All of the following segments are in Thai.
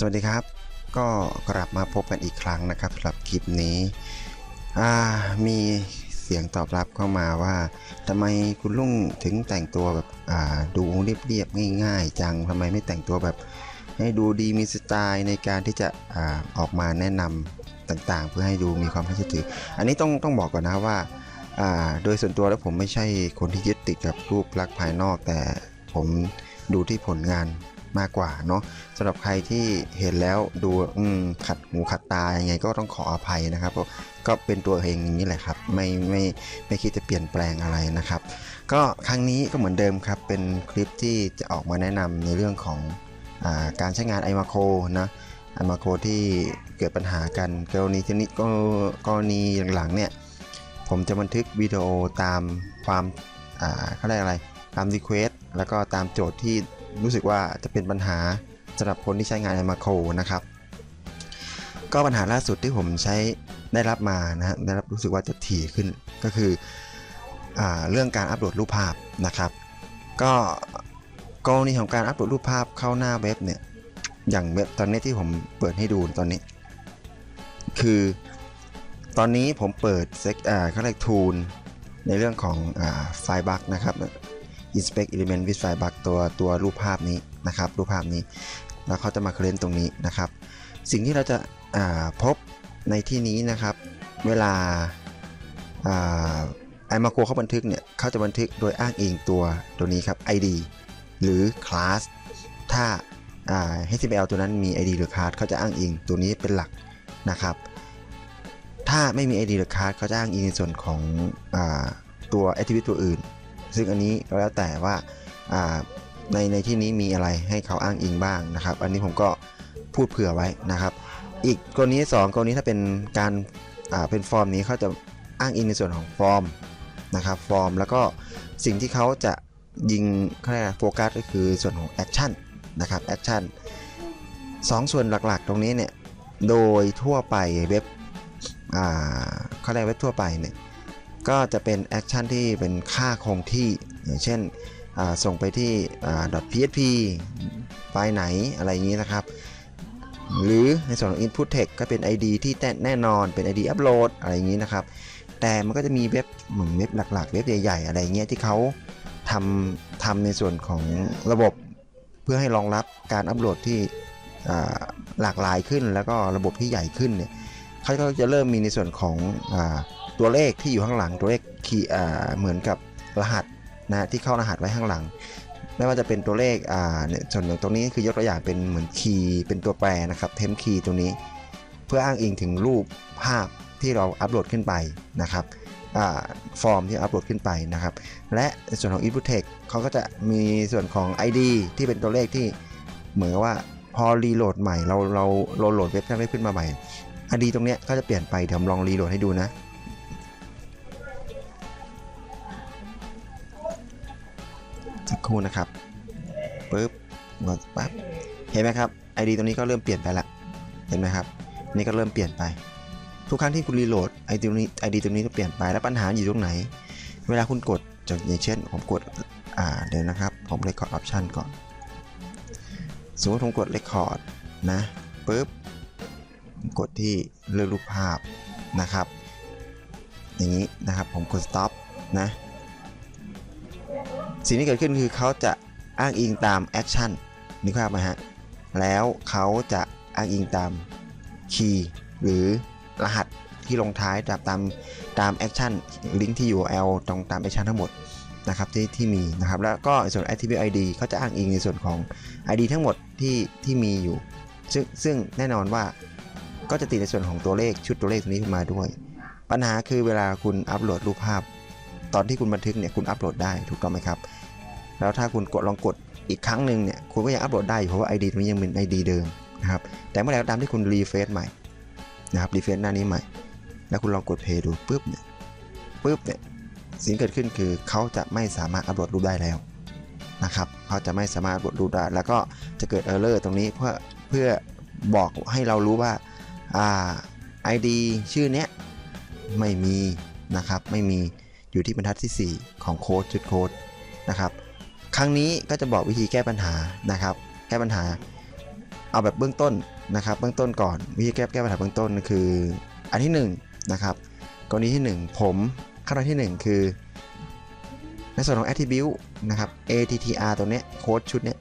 สวัสดีครับ ก็กลับมาพบกันอีกครั้งนะครับสำหรับคลิปนี้มีเสียงตอบรับเข้ามาว่าทำไมคุณลุงถึงแต่งตัวแบบดูเรียบๆง่าย ๆ จังทำไมไม่แต่งตัวแบบ ให้ดูดีมีสไตล์ในการที่จะอออกมาแนะนำต่างๆ เพื่อให้ดูมีความน่าเชื่อถือ อันนี้ต้องต้องบอกก่อนนะว่าโดยส่วนตัวแล้วผมไม่ใช่คนที่ยึดติดกับรูปลักษณ์ภายนอก แต่ผมดูที่ผลงาน มากกว่าเนาะสำหรับใครที่เห็นแล้วดูขัดหูขัดตายังไงก็ต้องขออภัยนะครับก็เป็นตัวเองอย่างนี้แหละครับไม่ไม่ไม่คิดจะเปลี่ยนแปลงอะไรนะครับ ก็ครั้งนี้ก็เหมือนเดิมครับเป็นคลิปที่จะออกมาแนะนำในเรื่องของอาการใช้งาน iMac นะ iMac ที่เกิดปัญหากันกรณีชนิดก็กรณีหลังๆเนี่ยผมจะบันทึกวิดีโอตามความเขาเรียกอะไรตาม request แล้วก็ตามโจทย์ที่ รู้สึกว่าจะเป็นปัญหาสำหรับคนที่ใช้งาน iMac นะครับ ก็ปัญหาล่าสุดที่ผมใช้ได้รับมานะฮะได้รับรู้สึกว่าจะถี่ขึ้นก็คืออเรื่องการอัปโหลดรูปภาพนะครับ ก็กรณีของการอัปโหลดรูปภาพเข้าหน้าเว็บเนี่ยอย่างเว็บตอนนี้ที่ผมเปิดให้ดูตอนนี้ คือตอนนี้ผมเปิดเซ็กอ่าเขาเรียกทูลในเรื่องของอไฟล์บัคนะครับ inspect element with file bug ตัวตัวรูปภาพนี้นะครับรูปภาพนี้ แล้วเขาจะมาเคลนตรงนี้นะครับ สิ่งที่เราจะาพบในที่นี้นะครับ เวลาไอมาโครเขาบันทึกเนี่ยเขาจะบันทึกโดยอ้างอิงตัวตัวนี้ครับ ID หรือ class ถ้าา HTML ตัวนั้นมี ID หรือ class เขาจะอ้างอิงตัวนี้เป็นหลักนะครับ ถ้าไม่มี ID หรือ class เขาจะอ้างอิงในส่วนของอตัว attribute ตัวอื่น ซึ่งอันนี้ก็แล้วแต่ว่าาในในที่นี้มีอะไรให้เขาอ้างอิงบ้างนะครับ อันนี้ผมก็พูดเผื่อไว้นะครับ อีกกรณีที่สองกรณีถ้าเป็นการาเป็นฟอร์มนี้เขาจะอ้างอิงในส่วนของฟอร์มนะครับฟอร์มแล้วก็สิ่งที่เขาจะยิงเขาเรียกโฟกัสก็คือส่วนของแอคชั่นนะครับแอคชั่นสองส่วนหลักๆ ตรงนี้เนี่ยโดยทั่วไปเว็บเขาเรียกเว็บทั่วไปเนี่ย ก็จะเป็นแอคชั่นที่เป็นค่าคงที่อย่างเช่นส่งไปที่ .php ไฟล์ไหนอะไรอย่างนี้นะครับ หรือในส่วนของ input text ก็เป็น ID ที่แน่นอนเป็น ID upload อะไรอย่างนี้นะครับ แต่มันก็จะมีเว็บเหมือนเว็บหลักๆ เว็บใหญ่ ๆ อะไรเงี้ยที่เขาทำทำในส่วนของระบบเพื่อให้รองรับการอัปโหลดที่หลากหลายขึ้น แล้วก็ระบบที่ใหญ่ขึ้นเนี่ยเขาก็จะเริ่มมีในส่วนของอ ตัวเลขที่อยู่ข้างหลังตัวเลขคีย์อ่าเหมือนกับรหัสนะที่เข้ารหัสไว้ข้างหลัง ไม่ว่าจะเป็นตัวเลขอ่าเนี่ยส่วนอย่งตรงนี้คือยกตัวอย่างเป็นเหมือนคีย์เป็นตัวแปรนะครับเทมคีย์ตรงนี้ เพื่ออ้างอิงถึงรูปภาพที่เราอัปโหลดขึ้นไปนะครับอาฟอร์มที่อัปโหลดขึ้นไปนะครับ และส่วนของ input text เขาก็จะมีส่วนของ ID ที่เป็นตัวเลขที่เหมือนกับว่าพอรีโหลดใหม่เราเราเราโหลดเว็บเว็บขึ้นมาใหม่ ID ตรงเนี้ยก็จะเปลี่ยนไปเดี๋ยวผมลองรีโหลดให้ดูนะ ครู่นะครับปึ๊บกดปั๊บเห็นไหมครับ ID ตรงนี้ก็เริ่มเปลี่ยนไปละเห็นไหมครับ นี่ก็เริ่มเปลี่ยนไป ทุกครั้งที่คุณรีโหลด ID ตรงนี้ ID ตรงนี้ก็เปลี่ยนไปแล้วปัญหาอยู่ตรงไหน เวลาคุณกดอย่างเช่น ผมกดอ่าเดี๋ยวนะครับ ผม record option ก่อนสมมติผมกด record นะปึ๊บกดที่เลือกรูปภาพนะครับ อย่างนี้นะครับผมกด stop นะ สิ่งที่เกิดขึ้นคือเขาจะอ้างอิงตามแอคชั่นนึกภาพไหมฮะ แล้วเขาจะอ้างอิงตามคีย์หรือรหัสที่ลงท้ายตามตามตามแอคชั่นลิงก์ที่ URL ตรงตามแอคชั่นทั้งหมดนะครับที่ที่มีนะครับแล้วก็ส่วน attribute ID เขาจะอ้างอิงในส่วนของ ID ทั้งหมดที่ที่มีอยู่ ซึ่งซึ่งแน่นอนว่าก็จะติดในส่วนของตัวเลขชุดตัวเลขตรงนี้ขึ้นมาด้วย ปัญหาคือเวลาคุณอัปโหลดรูปภาพ ตอนที่คุณบันทึกเนี่ยคุณอัปโหลดได้ถูกต้องไหมครับ แล้วถ้าคุณกดลองกดอีกครั้งหนึ่งเนี่ยคุณก็ยังอัปโหลดได้อยู่เพราะว่า ID ตรงนี้ยังเป็น ID เดิมนะครับแต่เมื่อไหร่ก็ตามที่คุณรีเฟซใหม่นะครับรีเฟซหน้านี้ใหม่ แล้วคุณลองกดเพย์ดูปุ๊บเนี่ยปุ๊บเนี่ยสิ่งเกิดขึ้นคือเขาจะไม่สามารถอัปโหลดรูปได้แล้วนะครับเขาจะไม่สามารถอัปโหลดรูปได้ แล้วก็จะเกิดเออร์เลอร์ตรงนี้เพื่อเพื่อบอกให้เรารู้ว่าอ่า ID ชื่อเนี้ยไม่มีนะครับไม่มี อยู่ที่บรรทัดที่ 4 ของโค้ดจุดโค้ดนะครับ ครั้งนี้ก็จะบอกวิธีแก้ปัญหานะครับ แก้ปัญหา เอาแบบเบื้องต้นนะครับ เบื้องต้นก่อนวิธีแก้แก้ปัญหาเบื้องต้นคือ อันที่หนึ่งนะครับกรณีที่หนึ่งผมขั้นตอนที่หนึ่งคือ ในส่วนของ attribute นะครับ attr ตัวเนี้ยโค้ดชุดเนี้ย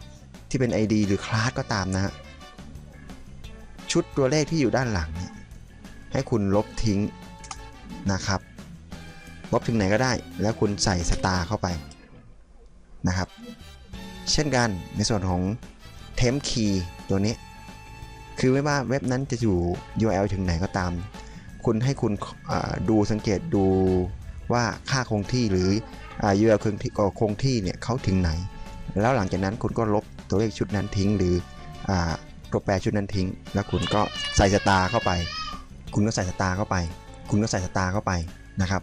ที่เป็น id หรือ class ก็ตามนะฮะชุดตัวเลขที่อยู่ด้านหลัง ให้คุณลบทิ้งนะครับ ลบถึงไหนก็ได้ แล้วคุณใส่สตาร์เข้าไปนะครับ เช่นกันในส่วนของ temp key ตัวนี้ คือไม่ว่าเว็บนั้นจะอยู่ URL ถึงไหนก็ตาม คุณให้คุณดูสังเกตดูว่าค่าคงที่หรือ URL คงที่คงที่เนี่ยเขาถึงไหน แล้วหลังจากนั้นคุณก็ลบตัวเลขชุดนั้นทิ้ง หรือตัวแปรชุดนั้นทิ้ง แล้วคุณก็ใส่สตาร์เข้าไป คุณก็ใส่สตาร์เข้าไป คุณก็ใส่สตาร์เข้าไปนะครับ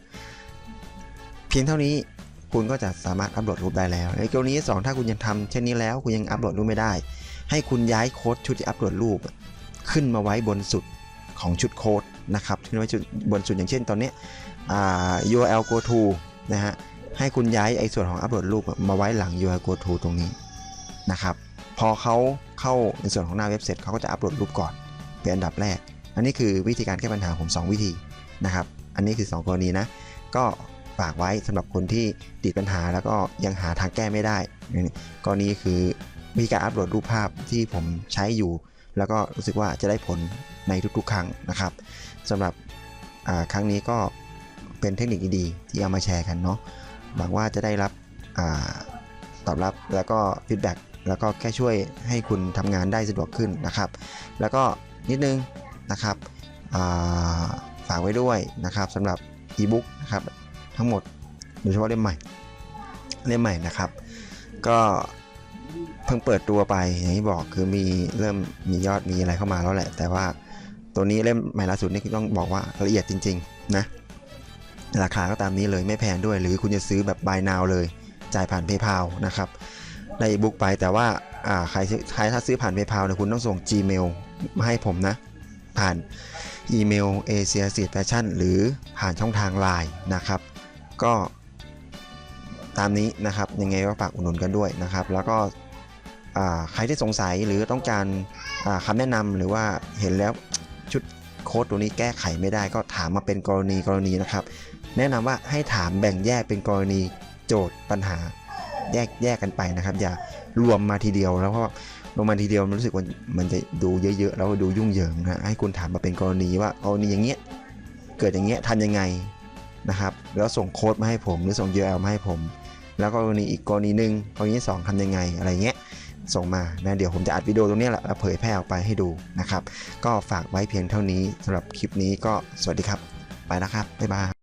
พียงเท่านี้คุณก็จะสามารถอัปโหลดรูปได้แล้ว ในกรณีที่สองถ้าคุณยังทำเช่นนี้แล้ว คุณยังอัปโหลดรูปไม่ได้ ให้คุณย้ายโค้ดชุดที่อัปโหลดรูป ขึ้นมาไว้บนสุดของชุดโค้ดนะครับขึ้นไว้จุดบนสุดอย่างเช่นตอนนี้ยอ่า URL go to นะฮะให้คุณย้ายไอ้ส่วนของอัปโหลดรูปมาไว้หลัง URL go to ตรงนี้นะครับพอเขาเข้าในส่วนของหน้าเว็บเสร็จเขาก็จะอัปโหลดรูปก่อนเป็นอันดับแรก อันนี้คือวิธีการแก้ปัญหาผมสองวิธีนะครับ อันนี้คือ 2 กรณีนะ ก็ ฝากไว้สำหรับคนที่ติดปัญหาแล้วก็ยังหาทางแก้ไม่ได้กรณีคือวิธีการอัปโหลดรูปภาพที่ผมใช้อยู่ แล้วก็รู้สึกว่าจะได้ผลในทุกๆ ครั้งนะครับสำหรับครั้งนี้ก็เป็นเทคนิคดีๆที่เอามาแชร์กันเนาะหวังว่าจะได้รับอตอบรับแล้วก็ฟีดแบ็กแล้วก็แค่ช่วยให้คุณทำงานได้สะดวกขึ้นนะครับ แล้วก็นิดนึงนะครับฝากไว้ด้วยนะครับสำหรับอีบุ๊กนะครับ ทั้งหมดโดยเฉพาะเล่มใหม่เล่มใหม่นะครับ ก็เพิ่งเปิดตัวไปอย่างที่บอกคือมีเริ่มมียอดมีอะไรเข้ามาแล้วแหละ แต่ว่าตัวนี้เล่มใหม่ล่าสุดนี่ต้องบอกว่าละเอียดจริง ๆ นะ ราคาก็ตามนี้เลยไม่แพงด้วย หรือคุณจะซื้อแบบ buy now เลย จ่ายผ่าน PayPal นะครับได้บุ๊กไปแต่ว่าใครซื้อใครถ้าซื้อผ่าน PayPal เนี่ยคุณต้องส่ง Gmail มาให้ผมนะ ผ่านอีเมล Asia s e e d Fashion หรือผ่านช่องทาง Line นะครับ ก็ตามนี้นะครับยังไงก็ฝากอุดหนุนกันด้วยนะครับ แล้วก็ใครที่สงสัยหรือต้องการอ่าคำแนะนำหรือว่าเห็นแล้วชุดโค้ดตัวนี้แก้ไขไม่ได้ ก็ถามมาเป็นกรณีกรณีนะครับ แนะนำว่าให้ถามแบ่งแยกเป็นกรณีโจทย์ปัญหาแยกแยกกันไปนะครับ อย่ารวมมาทีเดียวแล้วเพราะรวมมาทีเดียวมันรู้สึกว่ามันจะดูเยอะๆแล้วดูยุ่งเหยิงนะให้คุณถามมาเป็นกรณีว่ากรณีอย่างเงี้ยเกิดอย่างเงี้ยทำยังไง นะครับ แล้วส่งโค้ดมาให้ผม หรือส่ง URL มาให้ผม แล้วก็กรณีอีกกรณีหนึ่งกรณีสองทำยังไงอะไรเงี้ยส่งมานะเดี๋ยวผมจะอัดวิดีโอตรงนี้แหละแล้วเผยแพร่ออกไปให้ดูนะครับ ก็ฝากไว้เพียงเท่านี้สำหรับคลิปนี้ก็สวัสดีครับ ไปแล้วครับบ๊ายบาย